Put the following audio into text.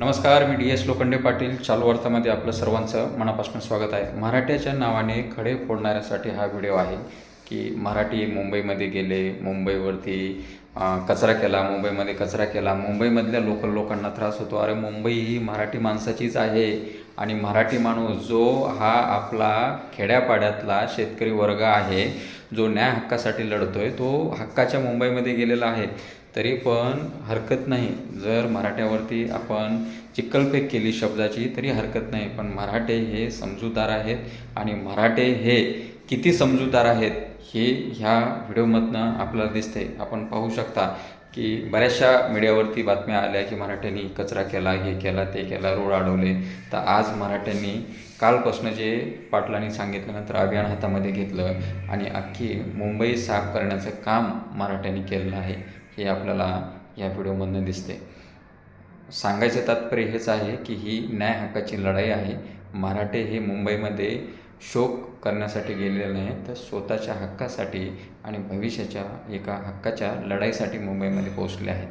नमस्कार मी D S Lokhande Patil चालू वार्तामध्ये आपलं सर्वांचं मनापासून स्वागत आहे. मराठ्याच्या नावाने खडे फोडणाऱ्यासाठी हा व्हिडिओ आहे की मराठी मुंबईमध्ये गेले मुंबईवरती कचरा केला मुंबईमध्ये कचरा केला मुंबईमधल्या लोकल लोकांना त्रास होतो. अरे मुंबई ही मराठी माणसाचीच आहे. आणि मराठी माणूस जो हा आपला खेड्यापाड्यातला शेतकरी वर्ग आहे जो न्याय हक्कासाठी लढतो आहे तो हक्काच्या मुंबईमध्ये गेलेला आहे तरी पण हरकत नाही. जर मराठ्यावरती आपण चिक्कलफेक केली शब्दाची तरी हरकत नाही. पण मराठे हे समजूतदार आहेत आणि मराठे हे किती समजूतदार आहेत हे ह्या व्हिडिओमधनं आपल्याला दिसते आपण पाहू शकता. की बऱ्याचशा मीडियावरती बातम्या आल्या की मराठ्यांनी कचरा केला हे केला ते केला रोड अडवले. तर आज मराठ्यांनी कालपासून जे पाटलांनी सांगितल्यानंतर अभियान हातामध्ये घेतलं आणि अख्खी मुंबई साफ करण्याचं काम मराठ्यांनी केलेलं आहे हे आपल्याला या व्हिडिओमधनं दिसते सांगायचं तात्पर्य हेच आहे की ही न्याय हक्काची लढाई आहे. मराठे हे मुंबईमध्ये शोक करण्यासाठी गेलेले नाही तर स्वतःच्या हक्कासाठी आणि भविष्याच्या एका हक्काच्या लढाईसाठी मुंबईमध्ये पोहोचले आहेत.